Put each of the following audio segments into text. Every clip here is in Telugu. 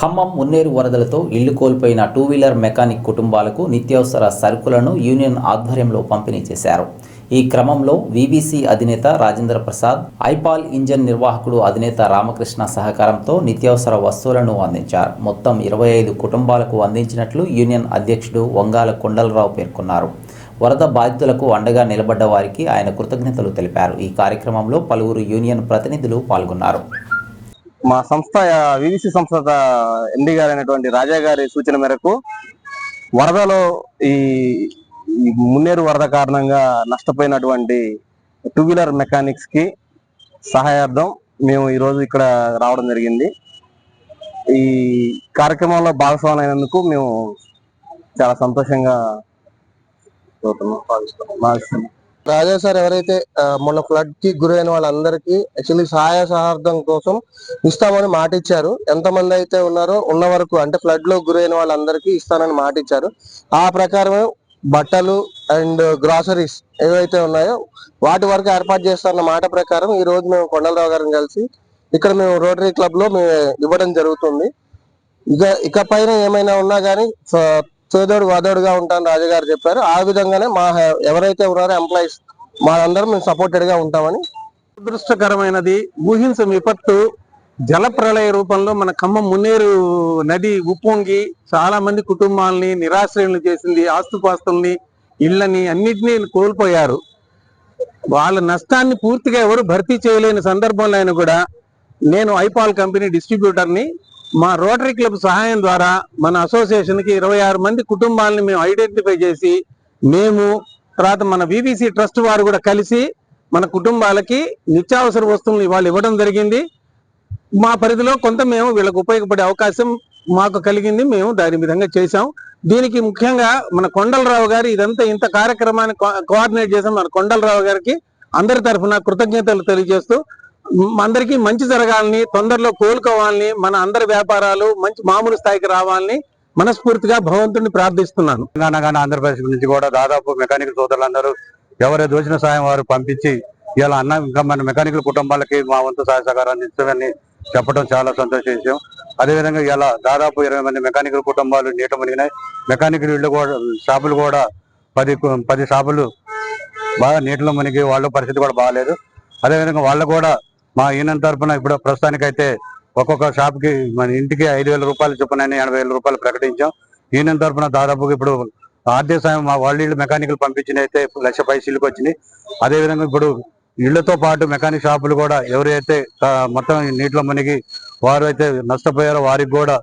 ఖమ్మం మున్నేరు వరదలతో ఇళ్ళు కోల్పోయిన టూ వీలర్ మెకానిక్ కుటుంబాలకు నిత్యావసర సరుకులను యూనియన్ ఆధ్వర్యంలో పంపిణీ చేశారు. ఈ క్రమంలో వీబీసీ అధినేత రాజేంద్ర ప్రసాద్ ఐపాల్ ఇంజన్ నిర్వాహకుడు అధినేత రామకృష్ణ సహకారంతో నిత్యావసర వస్తువులను అందించారు. మొత్తం ఇరవై ఐదు కుటుంబాలకు అందించినట్లు యూనియన్ అధ్యక్షుడు వంగాల కొండలరావు పేర్కొన్నారు. వరద బాధితులకు అండగా నిలబడ్డ వారికి ఆయన కృతజ్ఞతలు తెలిపారు. ఈ కార్యక్రమంలో పలువురు యూనియన్ ప్రతినిధులు పాల్గొన్నారు. మా సంస్థ వివిసి సంస్థ ఎండి గారు అయినటువంటి రాజా గారి సూచన మేరకు వరదలో ఈ మున్నేరు వరద కారణంగా నష్టపోయినటువంటి టూ వీలర్ మెకానిక్స్కి సహాయార్థం మేము ఈ రోజు ఇక్కడ రావడం జరిగింది ఈ కార్యక్రమంలో భాగస్వామి అయినందుకు మేము చాలా సంతోషంగా భావిస్తున్నాం. రాజా సార్ ఎవరైతే మొన్న ఫ్లడ్కి గురైన వాళ్ళందరికీ యాక్చువల్లీ సహాయ సహార్థం కోసం ఇస్తామని మాట ఇచ్చారు ఎంతమంది అయితే ఉన్నారో ఉన్న వరకు అంటే ఫ్లడ్లో గురైన వాళ్ళందరికీ ఇస్తానని మాట ఇచ్చారు ఆ ప్రకారమే బట్టలు అండ్ గ్రాసరీస్ ఏవైతే ఉన్నాయో వాటి వరకు ఏర్పాటు చేస్తారన్న మాట ప్రకారం ఈ రోజు మేము కొండలరావు గారిని కలిసి ఇక్కడ మేము రోటరీ క్లబ్లో మేము ఇవ్వడం జరుగుతుంది. ఇక ఇక పైన ఏమైనా ఉన్నా కానీ చేదోడు వాదోడుగా ఉంటాను రాజుగారు చెప్పారు. ఆ విధంగానే మా ఎవరైతే ఉన్నారో ఎంప్లాయీస్ మాందరం మేము సపోర్టెడ్గా ఉంటామని. దురదృష్టకరమైనది ఊహించ విపత్తు జల ప్రళయ రూపంలో మన ఖమ్మం మున్నేరు నది ఉప్పొంగి చాలా మంది కుటుంబాలని నిరాశ్రయులు చేసింది ఆస్తుపాస్తుల్ని ఇళ్ళని అన్నిటినీ కోల్పోయారు. వాళ్ళ నష్టాన్ని పూర్తిగా ఎవరు భర్తీ చేయలేని సందర్భంలో అయినా కూడా నేను ఐపాల్ కంపెనీ డిస్ట్రిబ్యూటర్ని మా రోటరీ క్లబ్ సహాయం ద్వారా మన అసోసియేషన్కి ఇరవై ఆరు మంది కుటుంబాలని మేము ఐడెంటిఫై చేసి మేము తర్వాత మన విబిసి ట్రస్ట్ వారు కూడా కలిసి మన కుటుంబాలకి నిత్యావసర వస్తువులు ఇవాళ ఇవ్వడం జరిగింది. మా పరిధిలో కొంత మేము వీళ్ళకు ఉపయోగపడే అవకాశం మాకు కలిగింది. మేము దాని విధంగా చేశాం. దీనికి ముఖ్యంగా మన కొండలరావు గారు ఇదంతా ఇంత కార్యక్రమాన్ని కోఆర్డినేట్ చేసాం మన కొండలరావు గారికి అందరి తరఫున కృతజ్ఞతలు తెలియజేస్తూ అందరికీ మంచి జరగాలని తొందరలో కోలుకోవాలని మన అందరి వ్యాపారాలు మంచి మామూలు స్థాయికి రావాలని మనస్ఫూర్తిగా భగవంతుడిని ప్రార్థిస్తున్నాను. తెలంగాణ ఆంధ్రప్రదేశ్ నుంచి కూడా దాదాపు మెకానికల్ సోదరులందరూ ఎవరి దోచిన సాయం వారు పంపించి ఇలా అన్న ఇంకా మన మెకానికల్ కుటుంబాలకి మా వంతు సహాయ సహకారం అందించమని చెప్పడం చాలా సంతోష విషయం అదేవిధంగా ఇలా దాదాపు ఇరవై మంది మెకానికల్ కుటుంబాలు నీట మునిగినాయి. మెకానికల్ ఇళ్ళు కూడా షాపులు కూడా పది పది షాపులు బాగా నీటిలో మునిగి వాళ్ళ పరిస్థితి కూడా బాగాలేదు. అదేవిధంగా వాళ్ళు కూడా మా యూనియన్ తరఫున ఇప్పుడు ప్రస్తుతానికైతే ఒక్కొక్క షాప్కి మన ఇంటికి ఐదు వేల రూపాయలు చొప్పున ఎనభై వేల రూపాయలు ప్రకటించాం. యూనియన్ తరఫున దాదాపుగా ఇప్పుడు ఆర్థిక సాయం మా వాళ్ళ ఇళ్ళు మెకానికల్ పంపించిన అయితే లక్ష పైసలకు వచ్చినాయి. అదేవిధంగా ఇప్పుడు ఇళ్ళతో పాటు మెకానిక్ షాపులు కూడా ఎవరైతే మొత్తం నీటిలో మునిగి వారు అయితే నష్టపోయారో వారికి కూడా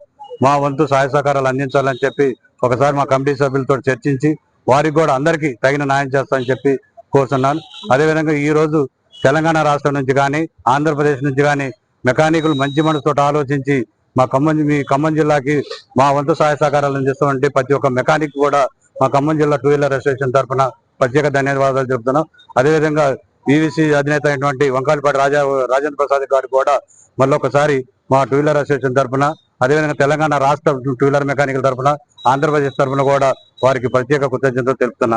మా వంతు సహాయ సహకారాలు అందించాలని చెప్పి ఒకసారి మా కమిటీ సభ్యులతో చర్చించి వారికి కూడా అందరికీ తగిన న్యాయం చేస్తామని చెప్పి కోరుతున్నాను అదేవిధంగా ఈ రోజు తెలంగాణ రాష్ట్రం నుంచి కానీ ఆంధ్రప్రదేశ్ నుంచి కానీ మెకానికులు మంచి మనసుతో ఆలోచించి మా ఖమ్మం మీ ఖమ్మం జిల్లాకి మా వంతు సహాయ సహకారాలు అందిస్తామంటే ప్రతి ఒక్క మెకానిక్ కూడా మా ఖమ్మం జిల్లా టూ వీలర్ అసోసియేషన్ తరఫున ప్రత్యేక ధన్యవాదాలు చెబుతున్నాం. అదేవిధంగా ఈవీసీ అధినేత అయినటువంటి వంకాలపాటి రాజా రాజేంద్ర ప్రసాద్ గారు కూడా మళ్ళొకసారి మా టూ వీలర్ అసోసియేషన్ తరఫున అదేవిధంగా తెలంగాణ రాష్ట్ర టూ వీలర్ మెకానికల్ తరఫున ఆంధ్రప్రదేశ్ తరఫున కూడా వారికి ప్రత్యేక కృతజ్ఞతలు తెలుపుతున్నాను.